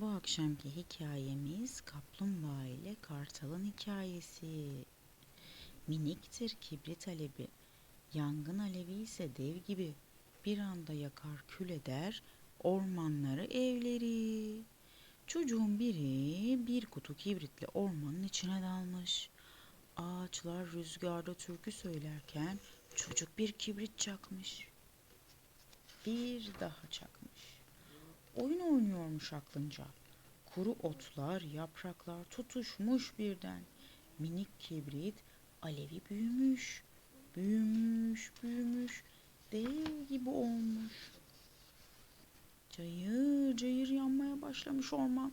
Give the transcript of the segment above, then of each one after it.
Bu akşamki hikayemiz kaplumbağa ile kartalın hikayesi. Miniktir kibrit alevi, yangın alevi ise dev gibi bir anda yakar kül eder ormanları evleri. Çocuğun biri bir kutu kibritle ormanın içine dalmış. Ağaçlar rüzgarda türkü söylerken çocuk bir kibrit çakmış. Bir daha çakmış. Oyun oynuyormuş aklınca. Kuru otlar, yapraklar tutuşmuş birden. Minik kibrit alevi büyümüş. Büyümüş, büyümüş. Dev gibi olmuş. Cayır cayır yanmaya başlamış orman.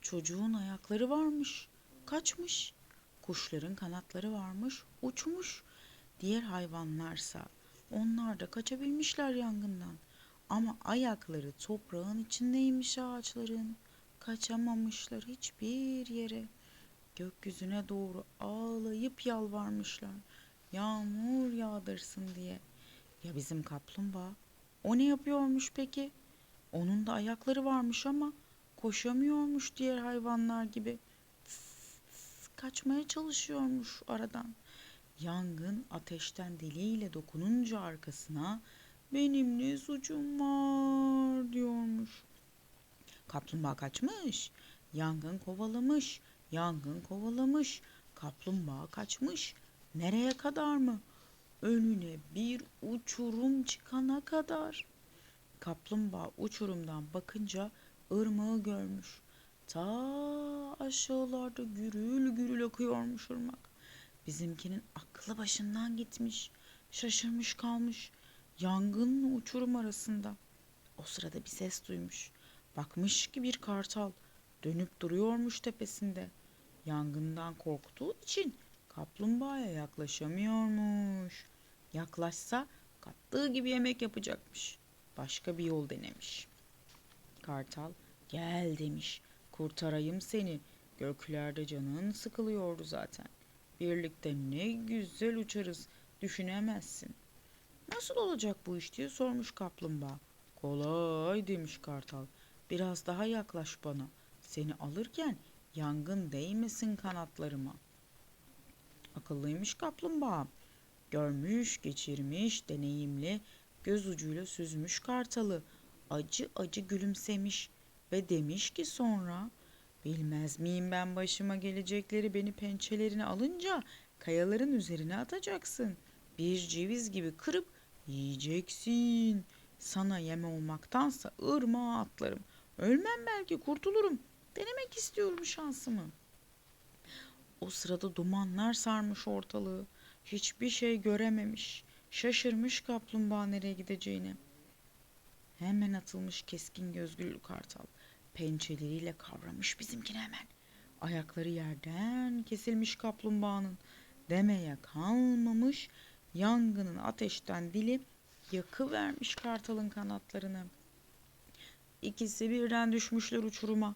Çocuğun ayakları varmış. Kaçmış. Kuşların kanatları varmış. Uçmuş. Diğer hayvanlarsa onlar da kaçabilmişler yangından. Ama ayakları toprağın içindeymiş ağaçların. Kaçamamışlar hiçbir yere. Gökyüzüne doğru ağlayıp yalvarmışlar. Yağmur yağdırsın diye. Ya bizim kaplumbağa? O ne yapıyormuş peki? Onun da ayakları varmış ama koşamıyormuş diğer hayvanlar gibi. Tıs, tıs, kaçmaya çalışıyormuş aradan. Yangın ateşten diliyle dokununca arkasına benim ne suçum var diyormuş. Kaplumbağa kaçmış. Yangın kovalamış. Yangın kovalamış. Kaplumbağa kaçmış. Nereye kadar mı? Önüne bir uçurum çıkana kadar. Kaplumbağa uçurumdan bakınca ırmağı görmüş. Ta aşağılarda gürül gürül akıyormuş ırmak. Bizimkinin aklı başından gitmiş. Şaşırmış kalmış. Yangınla uçurum arasında. O sırada bir ses duymuş. Bakmış ki bir kartal dönüp duruyormuş tepesinde. Yangından korktuğu için kaplumbağaya yaklaşamıyormuş. Yaklaşsa kattığı gibi yemek yapacakmış. Başka bir yol denemiş. Kartal gel demiş. Kurtarayım seni. Göklerde canın sıkılıyordu zaten. Birlikte ne güzel uçarız. Düşünemezsin. Nasıl olacak bu iş diye sormuş kaplumbağa. Kolay demiş kartal. Biraz daha yaklaş bana. Seni alırken yangın değmesin kanatlarıma. Akıllıymış kaplumbağa. Görmüş, geçirmiş, deneyimli, göz ucuyla süzmüş kartalı. Acı acı gülümsemiş ve demiş ki sonra Bilmez miyim ben başıma gelecekleri beni pençelerine alınca kayaların üzerine atacaksın. Bir ceviz gibi kırıp yiyeceksin. Sana yem olmaktansa ırmağa atlarım. Ölmem belki kurtulurum. Denemek istiyorum şansımı. O sırada dumanlar sarmış ortalığı. Hiçbir şey görememiş. Şaşırmış kaplumbağa nereye gideceğini. Hemen atılmış keskin gözlü kartal. Pençeleriyle kavramış bizimkini hemen. Ayakları yerden kesilmiş kaplumbağanın. Demeye kalmamış yangının ateşten dili yakıvermiş kartalın kanatlarını. İkisi birden düşmüşler uçuruma.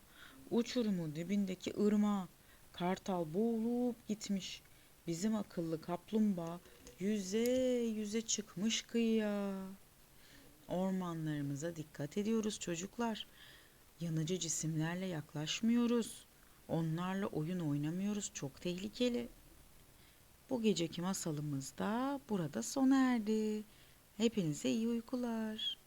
Uçurumun dibindeki ırmağa. Kartal boğulup gitmiş. Bizim akıllı kaplumbağa yüze yüze çıkmış kıyıya. Ormanlarımıza dikkat ediyoruz çocuklar. Yanıcı cisimlerle yaklaşmıyoruz. Onlarla oyun oynamıyoruz. Çok tehlikeli. Bu geceki masalımız da burada sona erdi. Hepinize iyi uykular.